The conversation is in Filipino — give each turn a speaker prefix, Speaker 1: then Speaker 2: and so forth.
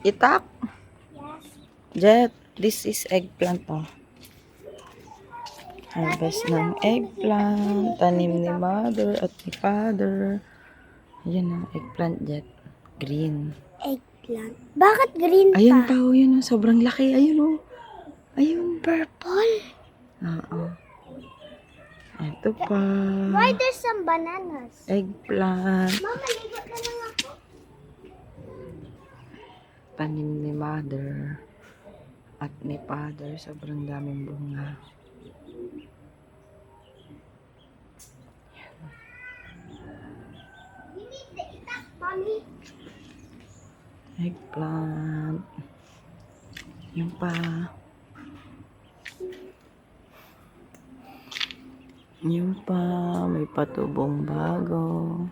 Speaker 1: Itak.
Speaker 2: Yes.
Speaker 1: Jet, this is eggplant oh. Harvest ng eggplant. Tanim ni mother at ni father. Ayan ang eggplant jet. Green.
Speaker 2: Eggplant. Bakit green
Speaker 1: Ayun
Speaker 2: pa?
Speaker 1: pa oh, yun oh. Sobrang laki. Ayun oh. Ayun.
Speaker 2: Purple?
Speaker 1: Oo. Ito pa.
Speaker 2: Why there's some bananas?
Speaker 1: Eggplant.
Speaker 2: Mama, ligot na lang
Speaker 1: Tanim ni mother at ni father. Sobrang daming bunga. Eggplant. Yung pa. Yung pa. May patubong bago.